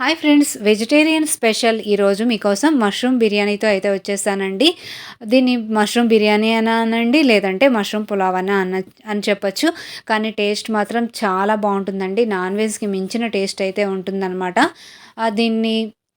Hi friends vegetarian special ఈరోజు మీకోసం mushroom బిర్యానీతో అయితే వచ్చేసానండి. దీన్ని మష్రూమ్ బిర్యానీ అని అనండి లేదంటే మష్రూమ్ పులావ్ అని అన్న అని చెప్పొచ్చు. కానీ టేస్ట్ మాత్రం చాలా బాగుంటుందండి. నాన్ వెజ్కి మించిన టేస్ట్ అయితే ఉంటుందన్నమాట. దీన్ని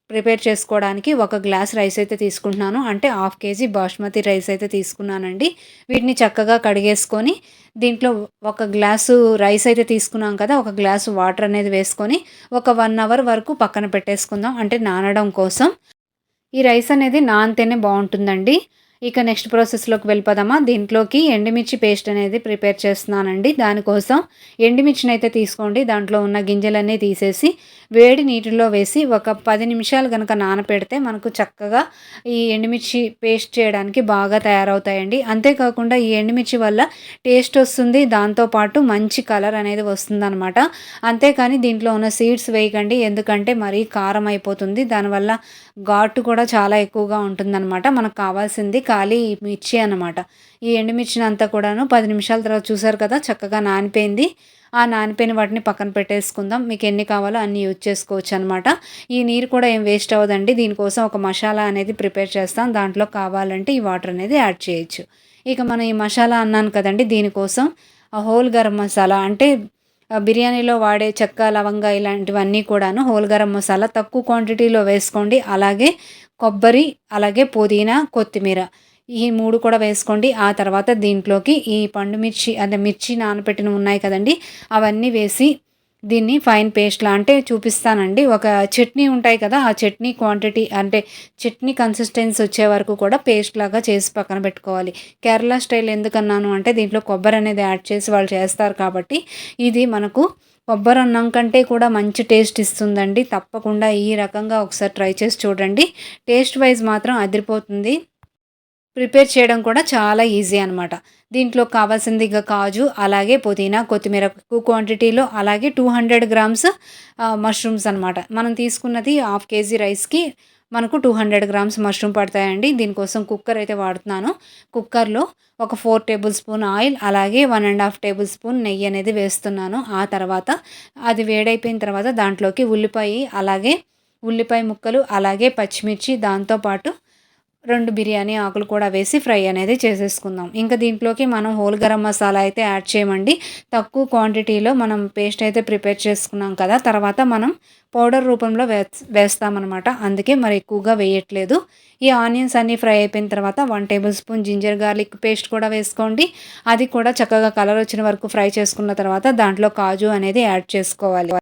ప్రిపేర్ చేసుకోవడానికి ఒక గ్లాస్ రైస్ అయితే తీసుకుంటున్నాను. అంటే హాఫ్ కేజీ బాస్మతి రైస్ అయితే తీసుకున్నానండి. వీటిని చక్కగా కడిగేసుకొని దీంట్లో ఒక గ్లాసు రైస్ అయితే తీసుకున్నాం కదా ఒక గ్లాసు వాటర్ అనేది వేసుకొని ఒక వన్ అవర్ వరకు పక్కన పెట్టేసుకుందాం. అంటే నానడం కోసం. ఈ రైస్ అనేది నానితేనే బాగుంటుందండి. ఇక నెక్స్ట్ ప్రాసెస్లోకి వెళ్ళిపోదామా? దీంట్లోకి ఎండుమిర్చి పేస్ట్ అనేది ప్రిపేర్ చేస్తున్నానండి. దానికోసం ఎండుమిర్చిని అయితే తీసుకోండి. దాంట్లో ఉన్న గింజలన్నీ తీసేసి వేడి నీటిలో వేసి ఒక పది నిమిషాలు కనుక నానపెడితే మనకు చక్కగా ఈ ఎండుమిర్చి పేస్ట్ చేయడానికి బాగా తయారవుతాయండి. అంతేకాకుండా ఈ ఎండుమిర్చి వల్ల టేస్ట్ వస్తుంది. దాంతోపాటు మంచి కలర్ అనేది వస్తుందన్నమాట. అంతేకాని దీంట్లో ఉన్న సీడ్స్ వేయకండి. ఎందుకంటే మరీ కారం అయిపోతుంది. దానివల్ల ఘాటు కూడా చాలా ఎక్కువగా ఉంటుందన్నమాట. మనకు కావాల్సింది ఖాళీ మిర్చి అనమాట ఈ ఎండుమిర్చిని అంతా కూడాను పది నిమిషాల తర్వాత చూసారు కదా చక్కగా నానిపోయింది. ఆ నానిపోయిన వాటిని పక్కన పెట్టేసుకుందాం. మీకు ఎన్ని కావాలో అన్ని యూజ్ చేసుకోవచ్చు అనమాట ఈ నీరు కూడా ఏం వేస్ట్ అవ్వదండి. దీనికోసం ఒక మసాలా అనేది ప్రిపేర్ చేస్తాం. దాంట్లో కావాలంటే ఈ వాటర్ అనేది యాడ్ చేయొచ్చు. ఇక మనం ఈ మసాలా అన్నాను కదండి దీనికోసం ఆ హోల్ గరం మసాలా అంటే బిర్యానీలో వాడే చెక్క లవంగా ఇలాంటివన్నీ కూడాను హోల్ గరం మసాలా తక్కువ క్వాంటిటీలో వేసుకోండి. అలాగే కొబ్బరి అలాగే పుదీనా కొత్తిమీర ఈ మూడు కూడా వేసుకోండి. ఆ తర్వాత దీంట్లోకి ఈ పండు మిర్చి అదే మిర్చి నానబెట్టిన ఉన్నాయి కదండి అవన్నీ వేసి దీన్ని ఫైన్ పేస్ట్లా అంటే చూపిస్తానండి. ఒక చట్నీ ఉంటాయి కదా ఆ చట్నీ క్వాంటిటీ అంటే చట్నీ కన్సిస్టెన్సీ వచ్చే వరకు కూడా పేస్ట్ లాగా చేసి పక్కన పెట్టుకోవాలి. కేరళ స్టైల్ ఎందుకన్నాను అంటే దీంట్లో కొబ్బరి అనేది యాడ్ చేసి వాళ్ళు చేస్తారు కాబట్టి ఇది మనకు కొబ్బరి అన్నం కంటే కూడా మంచి టేస్ట్ ఇస్తుందండి. తప్పకుండా ఈ రకంగా ఒకసారి ట్రై చేసి చూడండి. టేస్ట్ వైజ్ మాత్రం అదిరిపోతుంది. ప్రిపేర్ చేయడం కూడా చాలా ఈజీ అనమాట దీంట్లో కావాల్సింది ఇంకా కాజు అలాగే పుదీనా కొత్తిమీర ఎక్కువ క్వాంటిటీలో అలాగే టూ హండ్రెడ్ గ్రామ్స్ మష్రూమ్స్ అనమాట మనం తీసుకున్నది హాఫ్ కేజీ రైస్కి మనకు టూ హండ్రెడ్ గ్రామ్స్ మష్రూమ్ పడతాయండి. దీనికోసం కుక్కర్ అయితే వాడుతున్నాను. కుక్కర్లో ఒక ఫోర్ టేబుల్ స్పూన్ ఆయిల్ అలాగే one and half tablespoon నెయ్యి అనేది వేస్తున్నాను. ఆ తర్వాత అది వేడైపోయిన తర్వాత దాంట్లోకి ఉల్లిపాయ అలాగే ఉల్లిపాయ ముక్కలు అలాగే పచ్చిమిర్చి దాంతోపాటు రెండు బిర్యానీ ఆకులు కూడా వేసి ఫ్రై అనేది చేసేసుకుందాం. ఇంకా దీంట్లోకి మనం హోల్ గరం మసాలా అయితే యాడ్ చేయమండి. తక్కువ క్వాంటిటీలో మనం పేస్ట్ అయితే ప్రిపేర్ చేసుకున్నాం కదా తర్వాత మనం పౌడర్ రూపంలో వే వేస్తామన్నమాట. అందుకే మరి ఎక్కువగా వేయట్లేదు. ఈ ఆనియన్స్ అన్నీ ఫ్రై అయిపోయిన తర్వాత one tablespoon ginger garlic paste కూడా వేసుకోండి. అది కూడా చక్కగా కలర్ వచ్చిన వరకు ఫ్రై చేసుకున్న తర్వాత దాంట్లో కాజు అనేది యాడ్ చేసుకోవాలి.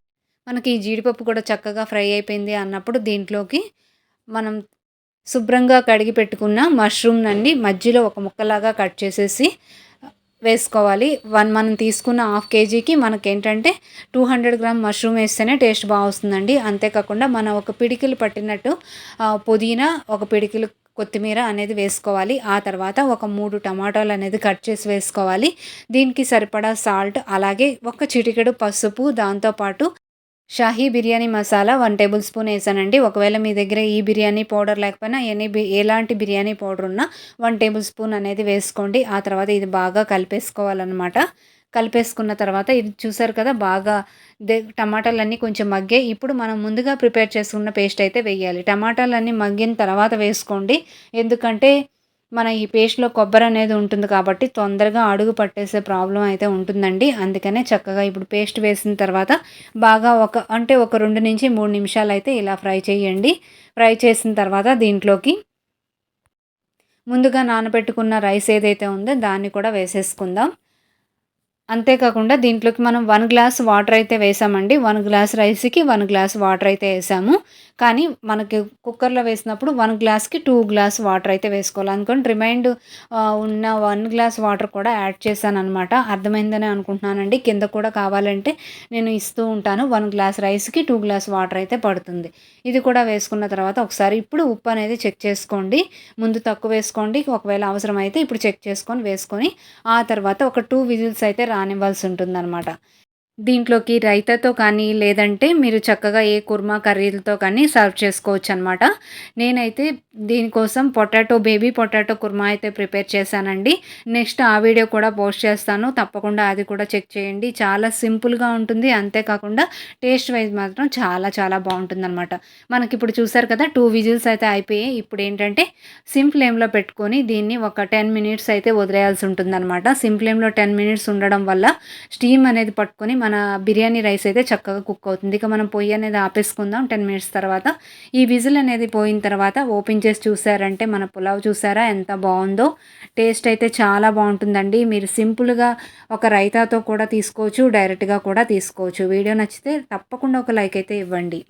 మనకి ఈ జీడిపప్పు కూడా చక్కగా ఫ్రై అయిపోయింది అన్నప్పుడు దీంట్లోకి మనం శుభ్రంగా కడిగి పెట్టుకున్న మష్రూమ్ నండి మధ్యలో ఒక ముక్కలాగా కట్ చేసేసి వేసుకోవాలి. వన్ మనం తీసుకున్న హాఫ్ కేజీకి మనకి ఏంటంటే టూ హండ్రెడ్ గ్రామ్ మష్రూమ్ వేస్తేనే టేస్ట్ బాగా వస్తుందండి అంతేకాకుండా మనం ఒక పిడికిలు పట్టినట్టు పుదీనా ఒక పిడికిలు కొత్తిమీర అనేది వేసుకోవాలి. ఆ తర్వాత ఒక మూడు టమాటాలు అనేది కట్ చేసి వేసుకోవాలి. దీనికి సరిపడా సాల్ట్ అలాగే ఒక చిటికెడు పసుపు దాంతోపాటు Shahi biryani masala one tablespoon వేసానండి. ఒకవేళ మీ దగ్గర ఈ బిర్యానీ పౌడర్ లేకపోయినా ఎనీ బి ఎలాంటి బిర్యానీ పౌడర్ ఉన్నా వన్ టేబుల్ స్పూన్ అనేది వేసుకోండి. ఆ తర్వాత ఇది బాగా కలిపేసుకోవాలన్నమాట. కలిపేసుకున్న తర్వాత ఇది చూసారు కదా బాగా దే టమాటాలన్నీ కొంచెం మగ్గే ఇప్పుడు మనం ముందుగా ప్రిపేర్ చేసుకున్న పేస్ట్ అయితే వేయాలి. టమాటాలన్నీ మగ్గిన తర్వాత వేసుకోండి. ఎందుకంటే మన ఈ పేస్ట్లో కొబ్బరి అనేది ఉంటుంది కాబట్టి తొందరగా అడుగు పట్టేసే ప్రాబ్లం అయితే ఉంటుందండి. అందుకనే చక్కగా ఇప్పుడు పేస్ట్ వేసిన తర్వాత బాగా ఒక అంటే ఒక రెండు నుంచి మూడు నిమిషాలు అయితే ఇలా ఫ్రై చేయండి. ఫ్రై చేసిన తర్వాత దీంట్లోకి ముందుగా నానబెట్టుకున్న రైస్ ఏదైతే ఉందో దాన్ని కూడా వేసేసుకుందాం. అంతేకాకుండా దీంట్లోకి మనం వన్ గ్లాస్ వాటర్ అయితే వేసామండి. వన్ గ్లాస్ రైస్కి వన్ గ్లాస్ వాటర్ అయితే వేసాము. కానీ మనకి కుక్కర్లో వేసినప్పుడు వన్ గ్లాస్కి టూ గ్లాస్ వాటర్ అయితే వేసుకోవాలి. అనుకోండి రిమైండ్ ఉన్న వన్ గ్లాస్ వాటర్ కూడా యాడ్ చేశాను అనమాట అర్థమైందని అనుకుంటున్నానండి. కింద కూడా కావాలంటే నేను ఇస్తూ ఉంటాను. వన్ గ్లాస్ రైస్కి టూ గ్లాస్ వాటర్ అయితే పడుతుంది. ఇది కూడా వేసుకున్న తర్వాత ఒకసారి ఇప్పుడు ఉప్పు అనేది చెక్ చేసుకోండి. ముందు తక్కువ వేసుకోండి. ఒకవేళ అవసరమైతే ఇప్పుడు చెక్ చేసుకొని వేసుకొని ఆ తర్వాత ఒక టూ విజిల్స్ అయితే రానివ్వాల్సి ఉంటుందన్నమాట. దీంట్లోకి రైతాతో కానీ లేదంటే మీరు చక్కగా ఏ కుర్మా కర్రీలతో కానీ సర్వ్ చేసుకోవచ్చు అనమాట నేనైతే దీనికోసం పొటాటో బేబీ పొటాటో కుర్మా అయితే ప్రిపేర్ చేశానండి. నెక్స్ట్ ఆ వీడియో కూడా పోస్ట్ చేస్తాను. తప్పకుండా అది కూడా చెక్ చేయండి. చాలా సింపుల్గా ఉంటుంది. అంతేకాకుండా టేస్ట్ వైజ్ మాత్రం చాలా చాలా బాగుంటుంది అనమాట మనకి ఇప్పుడు చూసారు కదా టూ విజిల్స్ అయితే అయిపోయాయి. ఇప్పుడు ఏంటంటే సిమ్ ఫ్లేమ్లో పెట్టుకొని దీన్ని ఒక టెన్ మినిట్స్ అయితే వదిలేయాల్సి ఉంటుందన్నమాట. సిమ్ ఫ్లేమ్లో టెన్ మినిట్స్ ఉండడం వల్ల స్టీమ్ అనేది పట్టుకొని మన బిర్యానీ రైస్ అయితే చక్కగా కుక్ అవుతుంది. ఇక మనం పొయ్యి అనేది ఆపేసుకుందాం. టెన్ మినిట్స్ తర్వాత ఈ విజిల్ అనేది పోయిన తర్వాత ఓపెన్ చేసి చూసారంటే మన పులావ్ చూసారా? ఎంత బాగుందో. టేస్ట్ అయితే చాలా బాగుంటుందండి. మీరు సింపుల్గా ఒక రైతాతో కూడా తీసుకోవచ్చు. డైరెక్ట్గా కూడా తీసుకోవచ్చు. వీడియో నచ్చితే తప్పకుండా ఒక లైక్ అయితే ఇవ్వండి.